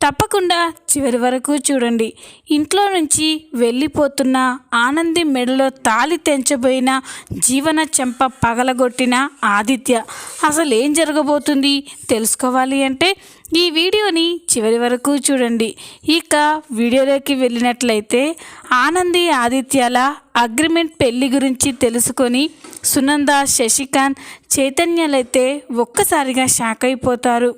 తప్పకుండా చివరి వరకు చూడండి. ఇంట్లో నుంచి వెళ్ళిపోతున్న ఆనంది మెడలో తాలి తెంచబోయిన జీవన చెంప పగలగొట్టిన ఆదిత్య. అసలు ఏం జరగబోతుంది తెలుసుకోవాలి అంటే ఈ వీడియోని చివరి వరకు చూడండి. ఇక వీడియోలోకి వెళ్ళినట్లయితే ఆనంది ఆదిత్యాల అగ్రిమెంట్ పెళ్ళి గురించి తెలుసుకొని సునంద శశికాంత్ చైతన్యలైతే ఒక్కసారిగా షాక్ అయిపోతారు.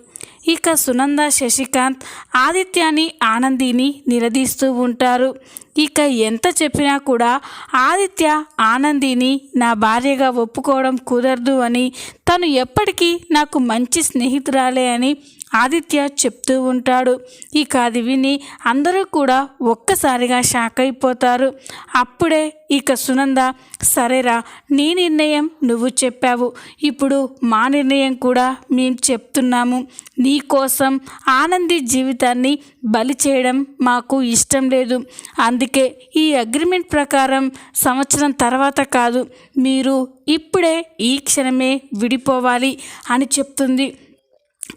ఇక సునంద శశికాంత్ ఆదిత్యాని ఆనందిని నిలదీస్తూ ఉంటారు. ఇక ఎంత చెప్పినా కూడా ఆదిత్య ఆనందిని నా భార్యగా ఒప్పుకోవడం కుదరదు అని తను ఎప్పటికీ నాకు మంచి స్నేహితురాలే అని ఆదిత్య చెప్తూ ఉంటాడు. ఇక అది విని అందరూ కూడా ఒక్కసారిగా షాక్ అయిపోతారు. అప్పుడే ఇక సునంద సరేరా నీ నిర్ణయం నువ్వు చెప్పావు. ఇప్పుడు మా నిర్ణయం కూడా మేము చెప్తున్నాము. నీ కోసం ఆనంది జీవితాన్ని బలి చేయడం మాకు ఇష్టం లేదు. అందుకే ఈ అగ్రిమెంట్ ప్రకారం సంవత్సరం తర్వాత కాదు మీరు ఇప్పుడే ఈ క్షణమే విడిపోవాలి అని చెప్తుంది.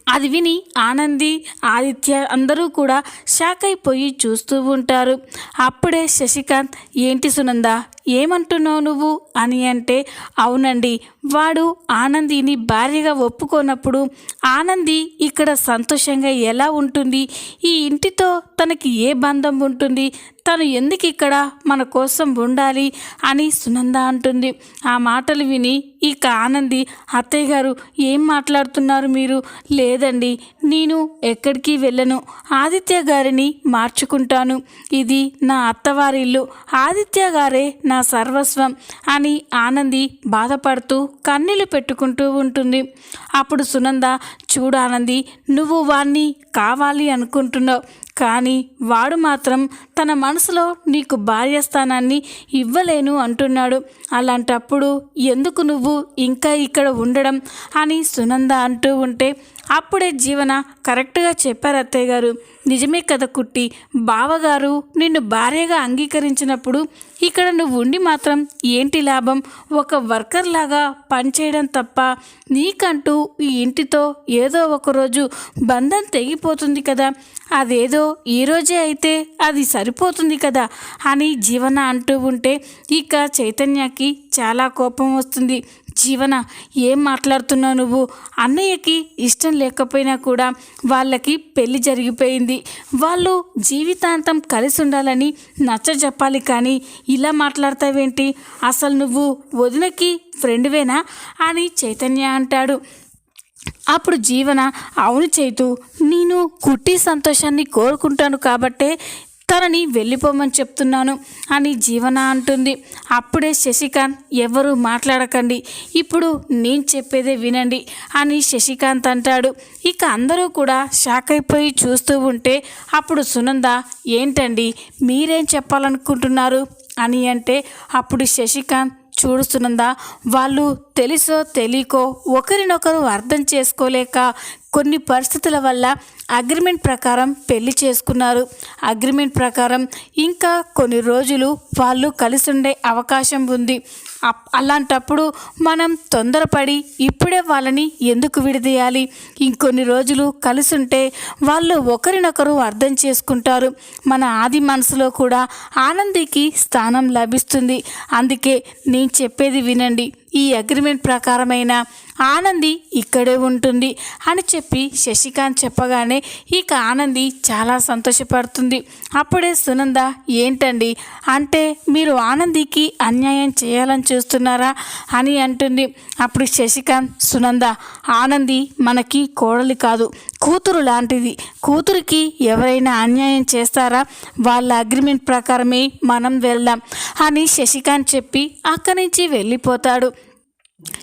అది విని ఆనంది ఆదిత్య అందరూ కూడా షాక్ అయిపోయి చూస్తూ ఉంటారు. అప్పుడే శశికాంత్ ఏంటి సునంద ఏమంటున్నావు నువ్వు? అని అంటే అవునండి. వాడు ఆనందిని భార్యగా ఒప్పుకోనప్పుడు ఆనంది ఇక్కడ సంతోషంగా ఎలా ఉంటుంది? ఈ ఇంటితో తనకి ఏ బంధం ఉంటుంది? తను ఎందుకు ఇక్కడ మన కోసం ఉండాలి అని సునంద అంటుంది. ఆ మాటలు విని ఇక ఆనంది అత్తయ్య గారు ఏం మాట్లాడుతున్నారు మీరు? లేదండి నేను ఎక్కడికి వెళ్ళను. ఆదిత్య గారిని మార్చుకుంటాను. ఇది నా అత్తవారి ఇల్లు. ఆదిత్య గారే నా సర్వస్వం అని ఆనంది బాధపడుతూ కన్నీళ్ళు పెట్టుకుంటూ ఉంటుంది. అప్పుడు సునంద చూడు ఆనంది నువ్వు వాణ్ణి కావాలి అనుకుంటున్నావు. కానీ వాడు మాత్రం తన మనసులో నీకు భార్య స్థానాన్ని ఇవ్వలేను అంటున్నాడు. అలాంటప్పుడు ఎందుకు నువ్వు ఇంకా ఇక్కడ ఉండడం అని సునంద అంటూ ఉంటే అప్పుడే జీవన కరెక్ట్గా చెప్పారు అత్తయ్య గారు. నిజమే కదా కుట్టి బావగారు నిన్ను భార్యగా అంగీకరించినప్పుడు ఇక్కడ నువ్వు ఉండి మాత్రం ఏంటి లాభం? ఒక వర్కర్ లాగా పనిచేయడం తప్ప నీకంటూ ఈ ఇంటితో ఏదో ఒకరోజు బంధం తెగిపోతుంది కదా. అదేదో ఈరోజే అయితే అది సరిపోతుంది కదా? అని జీవన అంటూ ఉంటే ఇక చైతన్యకి చాలా కోపం వస్తుంది. జీవన ఏం మాట్లాడుతున్నావు నువ్వు? అన్నయ్యకి ఇష్టం లేకపోయినా కూడా వాళ్ళకి పెళ్ళి జరిగిపోయింది. వాళ్ళు జీవితాంతం కలిసి ఉండాలని నచ్చ చెప్పాలి కానీ ఇలా మాట్లాడతావేంటి? అసలు నువ్వు వదినకి ఫ్రెండ్వేనా? అని చైతన్య అంటాడు. అప్పుడు జీవన అవును చేతు నేను కుట్టి సంతోషాన్ని కోరుకుంటాను కాబట్టే తనని వెళ్ళిపోమని చెప్తున్నాను అని జీవన అంటుంది. అప్పుడే శశికాంత్ ఎవరు మాట్లాడకండి. ఇప్పుడు నేను చెప్పేదే వినండి అని శశికాంత్ అంటాడు. ఇక అందరూ కూడా షాక్ అయిపోయి చూస్తూ ఉంటే అప్పుడు సునంద ఏంటండి? మీరేం చెప్పాలనుకుంటున్నారు? అని అంటే అప్పుడు శశికాంత్ చూడుస్తున్నందా వాళ్ళు తెలుసో తెలియకో ఒకరినొకరు అర్థం చేసుకోలేక కొన్ని పరిస్థితుల వల్ల అగ్రిమెంట్ ప్రకారం పెళ్ళి చేసుకున్నారు. అగ్రిమెంట్ ప్రకారం ఇంకా కొన్ని రోజులు వాళ్ళు కలిసి ఉండే అవకాశం ఉంది. అప్- అలాంటప్పుడు మనం తొందరపడి ఇప్పుడే వాళ్ళని ఎందుకు విడదీయాలి? ఇంకొన్ని రోజులు కలిసి ఉంటే వాళ్ళు ఒకరినొకరు అర్థం చేసుకుంటారు. మన ఆది మనసులో కూడా ఆనందికి స్థానం లభిస్తుంది. అందుకే నేను చెప్పేది వినండి. ఈ అగ్రిమెంట్ ప్రకారమైన ఆనంది ఇక్కడే ఉంటుంది అని చెప్పి శశికాంత్ చెప్పగానే ఇక ఆనంది చాలా సంతోషపడుతుంది. అప్పుడే సునంద ఏంటండి? అంటే మీరు ఆనందికి అన్యాయం చేయాలని చూస్తున్నారా? అని అంటుంది. అప్పుడు శశికాంత్ సునంద ఆనంది మనకి కోడలి కాదు కూతురు లాంటిది. కూతురికి ఎవరైనా అన్యాయం చేస్తారా? వాళ్ళ అగ్రిమెంట్ ప్రకారమే మనం వెళ్దాం అని శశికాంత్ చెప్పి అక్కడి నుంచి వెళ్ళిపోతాడు.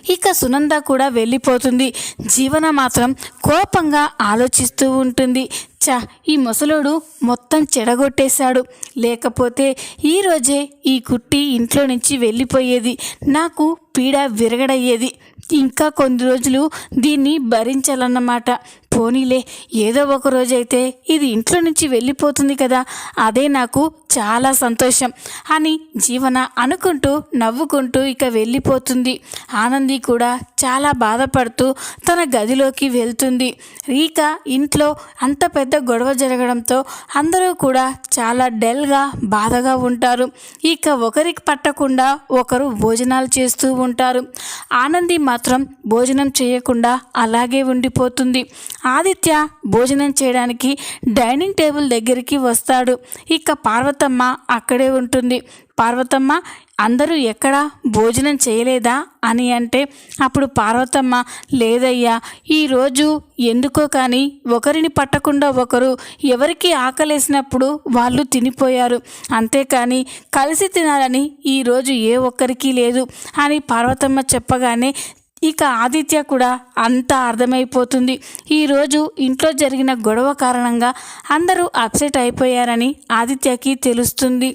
ఇక సునంద కూడా వెళ్ళిపోతుంది. జీవన మాత్రం కోపంగా ఆలోచిస్తూ ఉంటుంది. చ ఈ ముసలోడు మొత్తం చెడగొట్టేశాడు. లేకపోతే ఈరోజే ఈ కుట్టి ఇంట్లో నుంచి వెళ్ళిపోయేది. నాకు పీడ విరగడయ్యేది. ఇంకా కొన్ని రోజులు దీన్ని భరించాలన్నమాట. పోనీలే ఏదో ఒక రోజైతే ఇది ఇంట్లో నుంచి వెళ్ళిపోతుంది కదా అదే నాకు చాలా సంతోషం అని జీవన అనుకుంటూ నవ్వుకుంటూ ఇక వెళ్ళిపోతుంది. ఆనంది కూడా చాలా బాధపడుతూ తన గదిలోకి వెళ్తుంది. ఇక ఇంట్లో అంత పెద్ద గొడవ జరగడంతో అందరూ కూడా చాలా డల్గా బాధగా ఉంటారు. ఇక ఒకరికి పట్టకుండా ఒకరు భోజనాలు చేస్తూ ఉంటారు. ఆనంది మాత్రం భోజనం చేయకుండా అలాగే ఉండిపోతుంది. ఆదిత్య భోజనం చేయడానికి డైనింగ్ టేబుల్ దగ్గరికి వస్తాడు. ఇక పార్వతమ్మ అక్కడే ఉంటుంది. పార్వతమ్మ అందరూ ఎక్కడ? భోజనం చేయలేదా? అని అంటే అప్పుడు పార్వతమ్మ లేదయ్యా ఈరోజు ఎందుకో కానీ ఒకరిని పట్టకుండా ఒకరు ఎవరికి ఆకలేసినప్పుడు వాళ్ళు తినిపోయారు. అంతేకాని కలిసి తినాలని ఈరోజు ఏ ఒక్కరికి లేదు అని పార్వతమ్మ చెప్పగానే ఇక ఆదిత్య కూడా అంతా అర్థమైపోతుంది. ఈరోజు ఇంట్లో జరిగిన గొడవ కారణంగా అందరూ అప్సెట్ అయిపోయారని ఆదిత్యకి తెలుస్తుంది.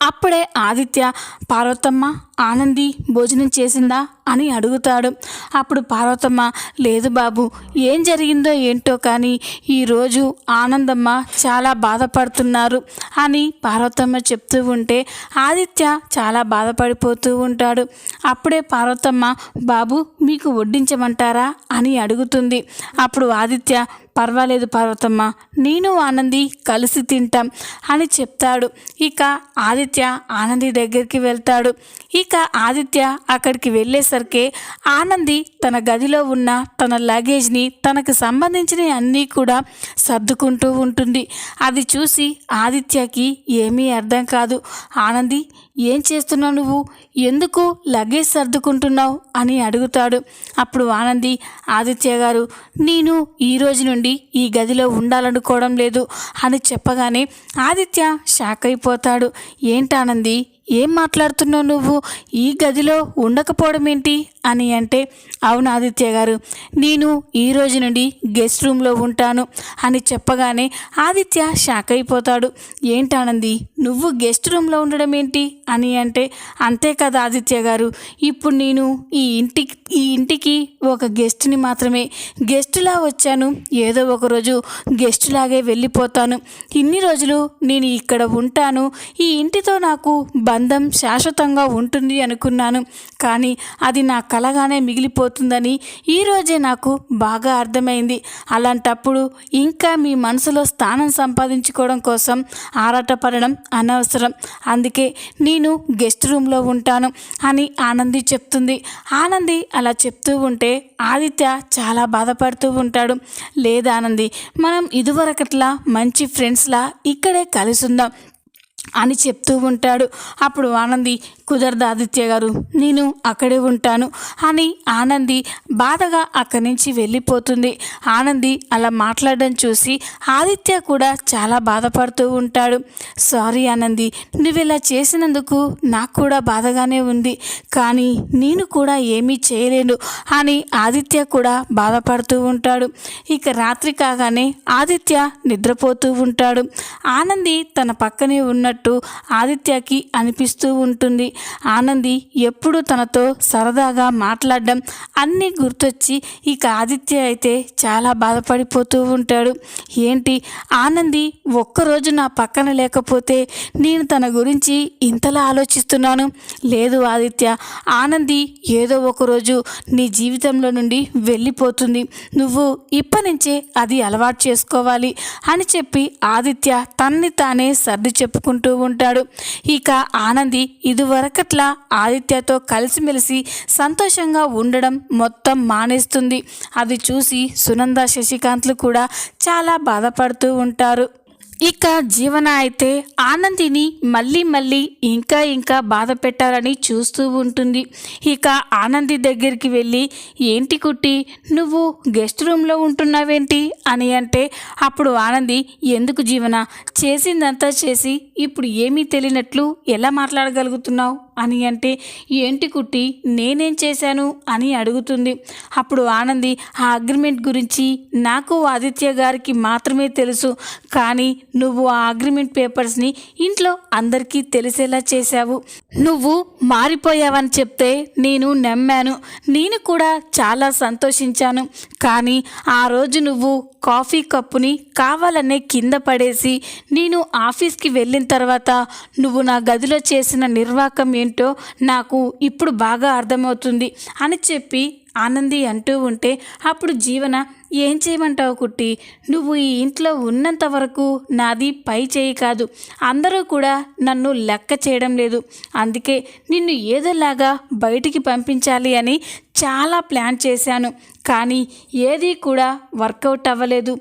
అప్పుడే ఆదిత్య పార్వతమ్మ ఆనంది భోజనం చేసిందా అని అడుగుతాడు. అప్పుడు పార్వతమ్మ లేదు బాబు ఏం జరిగిందో ఏంటో కానీ ఈరోజు ఆనందమ్మ చాలా బాధపడుతున్నారు అని పార్వతమ్మ చెప్తూ ఉంటే ఆదిత్య చాలా బాధపడిపోతూ ఉంటాడు. అప్పుడే పార్వతమ్మ బాబు మీకు వడ్డించమంటారా అని అడుగుతుంది. అప్పుడు ఆదిత్య పర్వాలేదు పార్వతమ్మ నేను ఆనంది కలిసి తింటాం అని చెప్తాడు. ఇక ఆదిత్య ఆనంది దగ్గరికి వెళ్తాడు. ఇక ఆదిత్య అక్కడికి వెళ్ళేసరికి ఆనంది తన గదిలో ఉన్న తన లగేజ్ని తనకు సంబంధించిన అన్నీ కూడా సర్దుకుంటూ ఉంటుంది. అది చూసి ఆదిత్యకి ఏమీ అర్థం కాదు. ఆనంది ఏం చేస్తున్నావు నువ్వు? ఎందుకు లగేజ్ సర్దుకుంటున్నావు? అని అడుగుతాడు. అప్పుడు ఆనంది ఆదిత్య గారు నేను ఈ రోజు నుండి ఈ గదిలో ఉండాలనుకోవడం లేదు అని చెప్పగానే ఆదిత్య షాక్ అయిపోతాడు. ఏంటానంది ఏం మాట్లాడుతున్నావు నువ్వు? ఈ గదిలో ఉండకపోవడం ఏంటి? అని అంటే అవును ఆదిత్య గారు నేను ఈ రోజు నుండి గెస్ట్ రూమ్లో ఉంటాను అని చెప్పగానే ఆదిత్య షాక్ అయిపోతాడు. ఏంటానంది నువ్వు గెస్ట్ రూమ్లో ఉండడం ఏంటి? అని అంటే అంతే కదా ఆదిత్య గారు ఇప్పుడు నేను ఈ ఇంటికి ఈ ఇంటికి ఒక గెస్ట్ని మాత్రమే గెస్ట్లా వచ్చాను. ఏదో ఒక రోజు వెళ్ళిపోతాను. ఇన్ని రోజులు నేను ఇక్కడ ఉంటాను. ఈ ఇంటితో నాకు బంధం శాశ్వతంగా ఉంటుంది అనుకున్నాను. కానీ అది నా కలగానే మిగిలిపోతుందని ఈరోజే నాకు బాగా అర్థమైంది. అలాంటప్పుడు ఇంకా మీ మనసులో స్థానం సంపాదించుకోవడం కోసం ఆరాటపడడం అనవసరం. అందుకే నేను గెస్ట్ రూమ్లో ఉంటాను అని ఆనంది చెప్తుంది. ఆనంది అలా చెప్తూ ఉంటే ఆదిత్య చాలా బాధపడుతూ ఉంటాడు. లేదు ఆనంది మనం ఇదివరకట్లా మంచి ఫ్రెండ్స్లా ఇక్కడే కలుసుందాం అని చెప్తూ ఉంటాడు. అప్పుడు ఆనంది కుదరదు ఆదిత్య గారు. నేను అక్కడే ఉంటాను అని ఆనంది బాధగా అక్కడి నుంచి వెళ్ళిపోతుంది. ఆనంది అలా మాట్లాడడం చూసి ఆదిత్య కూడా చాలా బాధపడుతూ ఉంటాడు. సారీ ఆనంది నువ్వు ఇలా చేసినందుకు నాకు కూడా బాధగానే ఉంది. కానీ నేను కూడా ఏమీ చేయలేను అని ఆదిత్య కూడా బాధపడుతూ ఉంటాడు. ఇక రాత్రి కాగానే ఆదిత్య నిద్రపోతూ ఉంటాడు. ఆనంది తన పక్కనే ఉన్నట్టు ఆదిత్యకి అనిపిస్తూ ఉంటుంది. ఆనంది ఎప్పుడు తనతో సరదాగా మాట్లాడడం అన్నీ గుర్తొచ్చి ఇక ఆదిత్య అయితే చాలా బాధపడిపోతూ ఉంటాడు. ఏంటి? ఆనంది ఒక్కరోజు నా పక్కన లేకపోతే నేను తన గురించి ఇంతలా ఆలోచిస్తున్నాను. లేదు ఆదిత్య ఆనంది ఏదో ఒకరోజు నీ జీవితంలో నుండి వెళ్ళిపోతుంది. నువ్వు ఇప్పటి నుంచే అది అలవాటు చేసుకోవాలి అని చెప్పి ఆదిత్య తన్ని తానే సర్ది చెప్పుకుంటూ ఉంటాడు. ఇక ఆనంది ఇదివరకట్లా ఆదిత్యతో కలిసిమెలిసి సంతోషంగా ఉండడం మొత్తం మానేస్తుంది. అది చూసి సునంద శశికాంత్లు కూడా చాలా బాధపడుతూ ఉంటారు. ఇక జీవన అయితే ఆనందిని మళ్ళీ మళ్ళీ ఇంకా ఇంకా బాధ పెట్టాలని చూస్తూ ఉంటుంది. ఇక ఆనంది దగ్గరికి వెళ్ళి ఏంటి కుట్టి నువ్వు గెస్ట్ రూమ్లో ఉంటున్నావేంటి? అని అంటే అప్పుడు ఆనంది ఎందుకు జీవన? చేసిందంతా చేసి ఇప్పుడు ఏమీ తెలియనట్లు ఎలా మాట్లాడగలుగుతున్నావు? అని అంటే ఏంటి కుట్టి నేనేం చేశాను? అని అడుగుతుంది. అప్పుడు ఆనంది ఆ అగ్రిమెంట్ గురించి నాకు ఆదిత్య గారికి మాత్రమే తెలుసు. కానీ నువ్వు ఆ అగ్రిమెంట్ పేపర్స్ని ఇంట్లో అందరికీ తెలిసేలా చేశావు. నువ్వు మారిపోయావని చెప్తే నేను నమ్మాను. నేను కూడా చాలా సంతోషించాను. కానీ ఆ రోజు నువ్వు కాఫీ కప్పుని కావాలనే కింద పడేసి నేను ఆఫీస్కి వెళ్ళిన తర్వాత నువ్వు నా గదిలో చేసిన నిర్వాకం ఏంటో నాకు ఇప్పుడు బాగా అర్థమవుతుంది అని చెప్పి ఆనంది అంటూ ఉంటే అప్పుడు జీవన ఏం చేయమంటావు కుట్టి? నువ్వు ఈ ఇంట్లో ఉన్నంత వరకు నాది పై చేయి కాదు. అందరూ కూడా నన్ను లెక్క చేయడం లేదు. అందుకే నిన్ను ఏదోలాగా బయటికి పంపించాలి అని చాలా ప్లాన్ చేశాను. కానీ ఏదీ కూడా వర్కౌట్ అవ్వలేదు.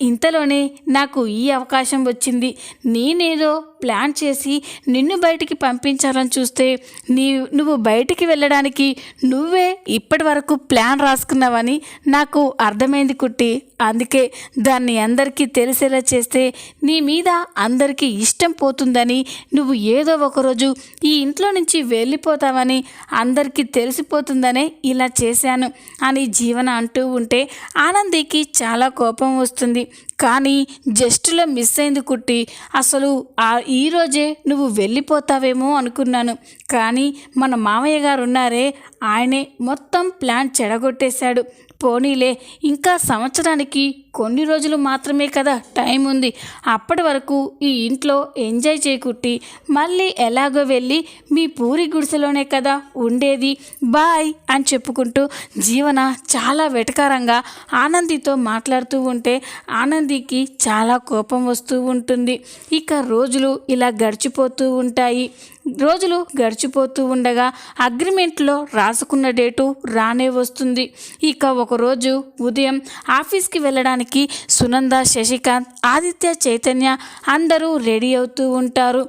ఇంతలోనే నాకు ఈ అవకాశం వచ్చింది. నేనేదో ప్లాన్ చేసి నిన్ను బయటికి పంపించాలని చూస్తే నీ నువ్వు బయటికి వెళ్ళడానికి నువ్వే ఇప్పటి వరకు ప్లాన్ రాసుకున్నావని నాకు అర్థమైంది కుట్టి. అందుకే దాన్ని అందరికీ తెలిసేలా చేస్తే నీ మీద అందరికీ ఇష్టం పోతుందని నువ్వు ఏదో ఒకరోజు ఈ ఇంట్లో నుంచి వెళ్ళిపోతావని అందరికీ తెలిసిపోతుందనే ఇలా చేశాను అని జీవన అంటూ ఉంటే ఆనందికి చాలా కోపం వస్తుంది. కానీ జస్ట్లో మిస్ అయింది కుట్టి. అసలు ఆ ఈరోజే నువ్వు వెళ్ళిపోతావేమో అనుకున్నాను. కానీ మన మామయ్య గారు ఉన్నారే ఆయనే మొత్తం ప్లాన్ చెడగొట్టేశాడు. పోనీలే ఇంకా సంవత్సరానికి కొన్ని రోజులు మాత్రమే కదా టైం ఉంది. అప్పటి వరకు ఈ ఇంట్లో ఎంజాయ్ చేయకుట్టి మళ్ళీ ఎలాగో వెళ్ళి మీ పూరి గుడిసెలోనే కదా ఉండేది. బాయ్ అని చెప్పుకుంటూ జీవన చాలా వెటకారంగా ఆనందితో మాట్లాడుతూ ఉంటే ఆనందికి చాలా కోపం వస్తూ ఉంటుంది. ఇక రోజులు ఇలా గడిచిపోతూ ఉంటాయి. రోజులు గడిచిపోతూ ఉండగా అగ్రిమెంట్లో రాసుకున్న డేటు రానే వస్తుంది. ఇక ఒకరోజు ఉదయం ఆఫీస్కి వెళ్ళడానికి సునంద శశికాంత్ ఆదిత్య చైతన్య అందరూ రెడీ అవుతూ ఉంటారు.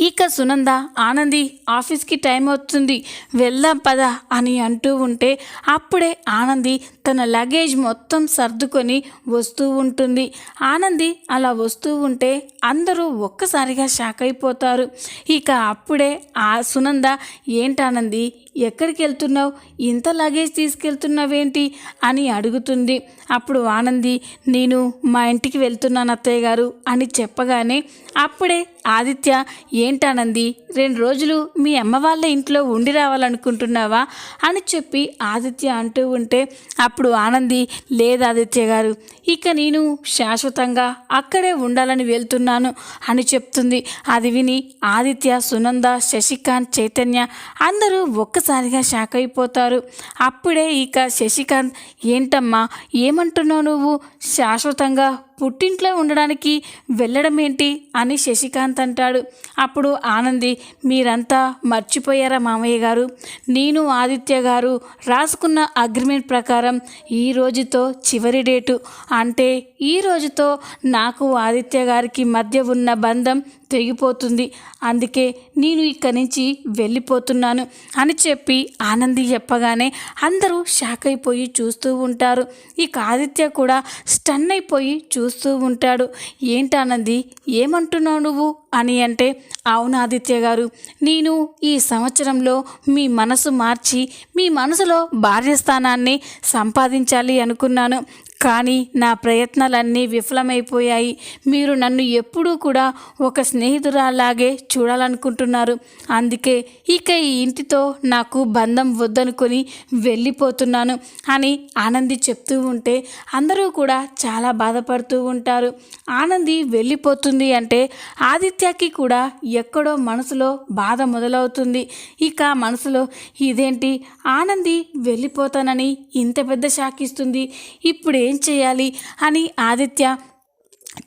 ఇక సునంద ఆనంది ఆఫీస్కి టైం అవుతుంది. వెళ్దాం పద అని అంటూ ఉంటే అప్పుడే ఆనంది తన లగేజ్ మొత్తం సర్దుకొని వస్తూ ఉంటుంది. ఆనంది అలా వస్తూ ఉంటే అందరూ ఒక్కసారిగా షాక్ అయిపోతారు. ఇక అప్పుడే ఆ సునంద ఏంటానంది ఎక్కడికి వెళ్తున్నావు ఇంత లగేజ్ తీసుకెళ్తున్నావేంటి? అని అడుగుతుంది. అప్పుడు ఆనంది నేను మా ఇంటికి వెళ్తున్నాను అత్తయ్య గారు అని చెప్పగానే అప్పుడే ఆదిత్య ఏంటానంది రెండు రోజులు మీ అమ్మ వాళ్ళ ఇంట్లో ఉండి రావాలనుకుంటున్నావా? అని చెప్పి ఆదిత్య అంటూ ఉంటే అప్పుడు ఆనంది లేదు ఆదిత్య గారు ఇక నేను శాశ్వతంగా అక్కడే ఉండాలని వెళ్తున్నాను అని చెప్తుంది. అది విని ఆదిత్య సునంద శశికాంత్ చైతన్య అందరూ ఒక్క ఒక్కసారిగా షాక్ అయిపోతారు అప్పుడే ఇక శశికాంత్ ఏంటమ్మా ఏమంటున్నావు నువ్వు? శాశ్వతంగా పుట్టింట్లో ఉండడానికి వెళ్ళడం ఏంటి అని శశికాంత్ అంటాడు. అప్పుడు ఆనంది మీరంతా మర్చిపోయారా మామయ్య గారు? నేను ఆదిత్య గారు రాసుకున్న అగ్రిమెంట్ ప్రకారం ఈ రోజుతో చివరి డేటు. అంటే ఈ రోజుతో నాకు ఆదిత్య గారికి మధ్య ఉన్న బంధం తెగిపోతుంది. అందుకే నేను ఇక్కడి నుంచి వెళ్ళిపోతున్నాను అని చెప్పి ఆనంది చెప్పగానే అందరూ షాక్ అయిపోయి చూస్తూ ఉంటారు. ఇక ఆదిత్య కూడా స్టన్ అయిపోయి చూ చూస్తూ ఉంటాడు. ఏంటన్నది ఏమంటున్నావు నువ్వు? అని అంటే అవును ఆదిత్య గారు నేను ఈ సంవత్సరంలో మీ మనసు మార్చి మీ మనసులో భార్యస్థానాన్ని సంపాదించాలి అనుకున్నాను. కానీ నా ప్రయత్నాలన్నీ విఫలమైపోయాయి. మీరు నన్ను ఎప్పుడూ కూడా ఒక స్నేహితురాలాగే చూడాలనుకుంటున్నారు. అందుకే ఇక ఈ ఇంటితో నాకు బంధం వద్దనుకొని వెళ్ళిపోతున్నాను అని ఆనంది చెప్తూ ఉంటే అందరూ కూడా చాలా బాధపడుతూ ఉంటారు. ఆనంది వెళ్ళిపోతుంది అంటే ఆదిత్యకి కూడా ఎక్కడో మనసులో బాధ మొదలవుతుంది. ఇక మనసులో ఇదేంటి? ఆనంది వెళ్ళిపోతానని ఇంత పెద్ద షాక్ ఇస్తుంది. ఇప్పుడే ఏం చేయాలి అని ఆదిత్య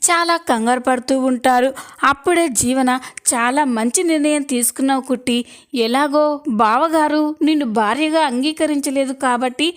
చాలా కంగారు పడుతూ ఉంటారు. అప్పుడే జీవన చాలా మంచి నిర్ణయం తీసుకున్నావు కుట్టి. ఎలాగో బావగారు నిన్ను భార్యగా అంగీకరించలేదు కాబట్టి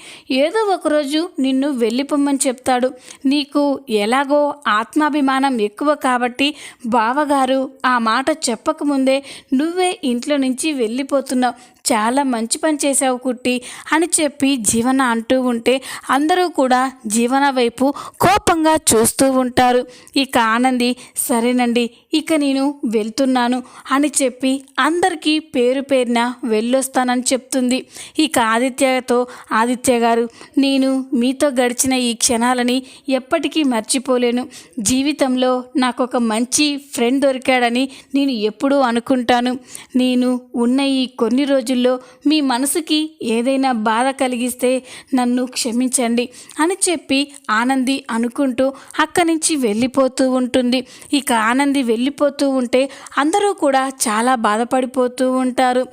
ఏదో ఒకరోజు నిన్ను వెళ్ళిపోమ్మని చెప్తాడు. నీకు ఎలాగో ఆత్మాభిమానం ఎక్కువ కాబట్టి బావగారు ఆ మాట చెప్పకముందే నువ్వే ఇంట్లో నుంచి వెళ్ళిపోతున్నావు. చాలా మంచి పని చేశావు కుట్టి అని చెప్పి జీవన అంటూ ఉంటే అందరూ కూడా జీవన వైపు కోపంగా చూస్తూ ఉంటారు. ఇక ఆనంది సరేనండి ఇక నేను వెళ్తున్నాను అని చెప్పి అందరికీ పేరు పేరున వెళ్ళొస్తానని చెప్తుంది. ఇక ఆదిత్యతో ఆదిత్య గారు నేను మీతో గడిచిన ఈ క్షణాలని ఎప్పటికీ మర్చిపోలేను. జీవితంలో నాకు ఒక మంచి ఫ్రెండ్ దొరికాడని నేను ఎప్పుడూ అనుకుంటాను. నేను ఉన్న ఈ కొన్ని రోజులు రోజుల్లో మీ మనసుకి ఏదైనా బాధ కలిగిస్తే నన్ను క్షమించండి అని చెప్పి ఆనంది అనుకుంటూ అక్కడి నుంచి వెళ్ళిపోతూ ఉంటుంది. ఇక ఆనంది వెళ్ళిపోతూ ఉంటే అందరూ కూడా చాలా బాధపడిపోతూ ఉంటారు.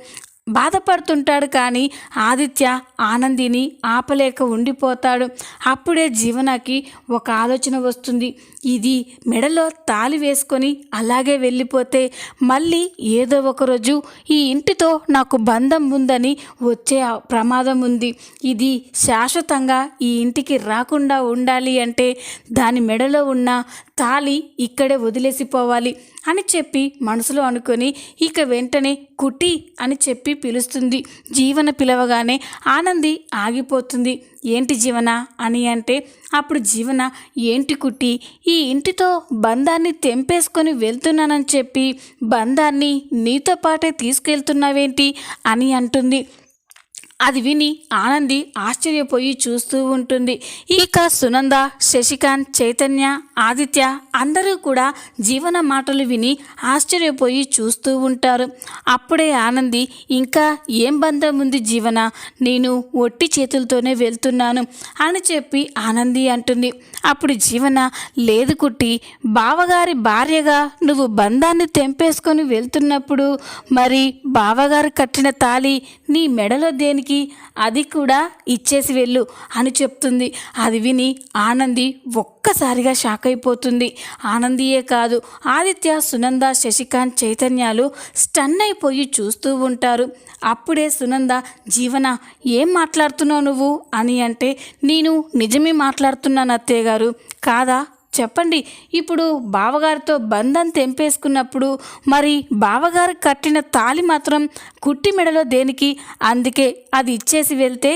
బాధపడుతుంటాడు కానీ ఆదిత్య ఆనందిని ఆపలేక ఉండిపోతాడు. అప్పుడే జీవనకి ఒక ఆలోచన వస్తుంది. ఇది మెడలో తాలి వేసుకొని అలాగే వెళ్ళిపోతే మళ్ళీ ఏదో ఒకరోజు ఈ ఇంటితో నాకు బంధం ఉందని వచ్చే ప్రమాదం ఉంది. ఇది శాశ్వతంగా ఈ ఇంటికి రాకుండా ఉండాలి అంటే దాని మెడలో ఉన్న తాలి ఇక్కడే వదిలేసిపోవాలి. అని చెప్పి మనసులో అనుకొని ఇక వెంటనే కుట్టి అని చెప్పి పిలుస్తుంది. జీవన పిలవగానే ఆనంది ఆగిపోతుంది. ఏంటి జీవన అని అంటే అప్పుడు జీవన ఏంటి కుట్టి ఈ ఇంటితో బంధాన్ని తెంపేసుకొని వెళ్తున్నానని చెప్పి బంధాన్ని నీతో పాటే తీసుకెళ్తున్నావేంటి? అని అంటుంది. అది విని ఆనంది ఆశ్చర్యపోయి చూస్తూ ఉంటుంది. ఇక సునంద శశికాంత్ చైతన్య ఆదిత్య అందరూ కూడా జీవన మాటలు విని ఆశ్చర్యపోయి చూస్తూ ఉంటారు. అప్పుడే ఆనంది ఇంకా ఏం బంధం ఉంది జీవన? నేను ఒట్టి చేతులతోనే వెళ్తున్నాను అని చెప్పి ఆనంది అంటుంది. అప్పుడు జీవన లేదు కుట్టి బావగారి భార్యగా నువ్వు బంధాన్ని తెంపేసుకొని వెళ్తున్నప్పుడు మరి బావగారు కట్టిన తాలి నీ మెడలో దేనికి అది కూడా ఇచ్చేసి వెళ్ళు అని చెప్తుంది. అది విని ఆనంది ఒక్కసారిగా షాక్ అయిపోతుంది. ఆనందియే కాదు ఆదిత్య సునంద శశికాంత్ చైతన్యాలు స్టన్ అయిపోయి చూస్తూ ఉంటారు. అప్పుడే సునంద జీవన ఏం మాట్లాడుతున్నావు నువ్వు? అని అంటే నేను నిజమే మాట్లాడుతున్నాను అత్తయ్య గారు. కాదా? చెప్పండి. ఇప్పుడు బావగారితో బంధం తెంపేసుకున్నప్పుడు మరి బావగారు కట్టిన తాలి మాత్రం కుట్టి మెడలో దేనికి? అందుకే అది ఇచ్చేసి వెళ్తే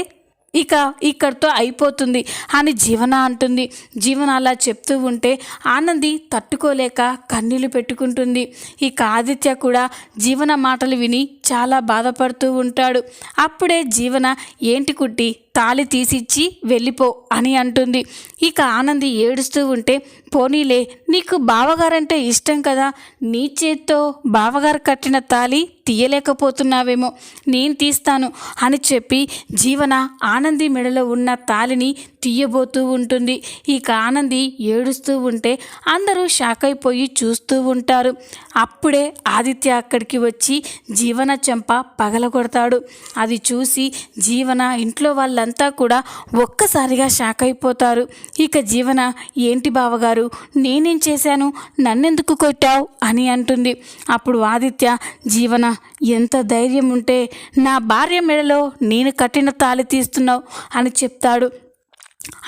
ఇక ఇక్కడితో అయిపోతుంది అని జీవన అంటుంది. జీవన అలా చెప్తూ ఉంటే ఆనంది తట్టుకోలేక కన్నీళ్ళు పెట్టుకుంటుంది. ఇక ఆదిత్య కూడా జీవన మాటలు విని చాలా బాధపడుతూ ఉంటాడు. అప్పుడే జీవన ఏంటి కుట్టి తాళి తీసిచ్చి వెళ్ళిపో అని అంటుంది. ఇక ఆనంది ఏడుస్తూ ఉంటే పోనీలే నీకు బావగారంటే ఇష్టం కదా నీ చేత్తో బావగారు కట్టిన తాళి తీయలేకపోతున్నావేమో నేను తీస్తాను అని చెప్పి జీవన ఆనంది మెడలో ఉన్న తాలిని తీయబోతూ ఉంటుంది. ఇక ఆనంది ఏడుస్తూ ఉంటే అందరూ షాక్ అయిపోయి చూస్తూ ఉంటారు. అప్పుడే ఆదిత్య అక్కడికి వచ్చి జీవన చెంప పగలగొడతాడు. అది చూసి జీవన ఇంట్లో వాళ్ళంతా కూడా ఒక్కసారిగా షాక్ అయిపోతారు. ఇక జీవన ఏంటి బావగారు నేనేం చేశాను? నన్నెందుకు కొట్టావు? అని అంటుంది. అప్పుడు ఆదిత్య జీవన ఎంత ధైర్యం ఉంటే నా భార్య మెడలో నేను కట్టిన తాళి తీస్తున్నావు అని చెప్తాడు.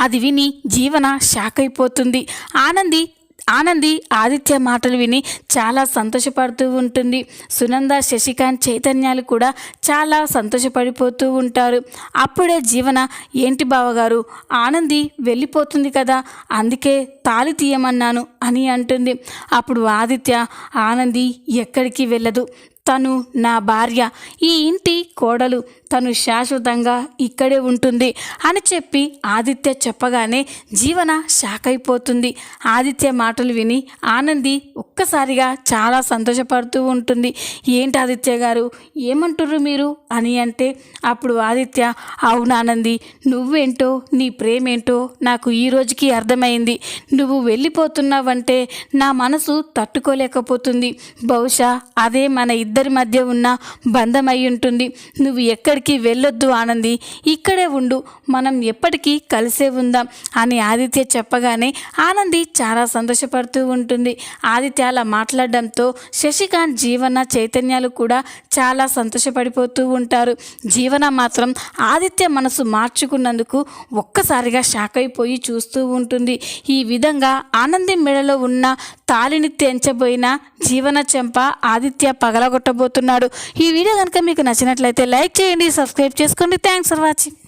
అది విని జీవన షాక్ అయిపోతుంది. ఆనంది ఆనంది ఆదిత్య మాటలు విని చాలా సంతోషపడుతూ ఉంటుంది. సునంద శశికాంత్ చైతన్యాలు కూడా చాలా సంతోషపడిపోతూ ఉంటారు. అప్పుడే జీవన ఏంటి బావగారు ఆనంది వెళ్ళిపోతుంది కదా అందుకే తాళి తీయమన్నాను అని అంటుంది. అప్పుడు ఆదిత్య ఆనంది ఎక్కడికి వెళ్ళదు తను నా భార్య ఈ ఇంటి కోడలు తను శాశ్వతంగా ఇక్కడే ఉంటుంది అని చెప్పి ఆదిత్య చెప్పగానే జీవన షాక్ అయిపోతుంది ఆదిత్య మాటలు విని ఆనంది ఒక్కసారిగా చాలా సంతోషపడుతూ ఉంటుంది. ఏంటి ఆదిత్య గారు ఏమంటుర్రు మీరు? అని అంటే అప్పుడు ఆదిత్య అవునానంది నువ్వేంటో నీ ప్రేమేంటో నాకు ఈ రోజుకి అర్థమైంది. నువ్వు వెళ్ళిపోతున్నావంటే నా మనసు తట్టుకోలేకపోతుంది. బహుశా అదే మన ఇద్దరి మధ్య ఉన్న బంధం అయి ఉంటుంది. నువ్వు ఎక్కడికి వెళ్ళొద్దు ఆనంది. ఇక్కడే ఉండు. మనం ఎప్పటికీ కలిసే ఉందాం అని ఆదిత్య చెప్పగానే ఆనంది చాలా సంతోషపడుతూ ఉంటుంది. ఆదిత్య అలా మాట్లాడడంతో శశికాంత్ జీవన చైతన్యాలు కూడా చాలా సంతోషపడిపోతూ ఉంటారు. జీవన మాత్రం ఆదిత్య మనసు మార్చుకున్నందుకు ఒక్కసారిగా షాక్ అయిపోయి చూస్తూ ఉంటుంది. ఈ విధంగా ఆనంది మెడలో ఉన్న తాలిని తెంచబోయిన జీవన చెంప ఆదిత్య పగలగొట్ట కొట్టబోతున్నాడు. ఈ వీడియో కనుక మీకు నచ్చినట్లయితే లైక్ చేయండి సబ్స్క్రైబ్ చేసుకోండి. Thanks for watching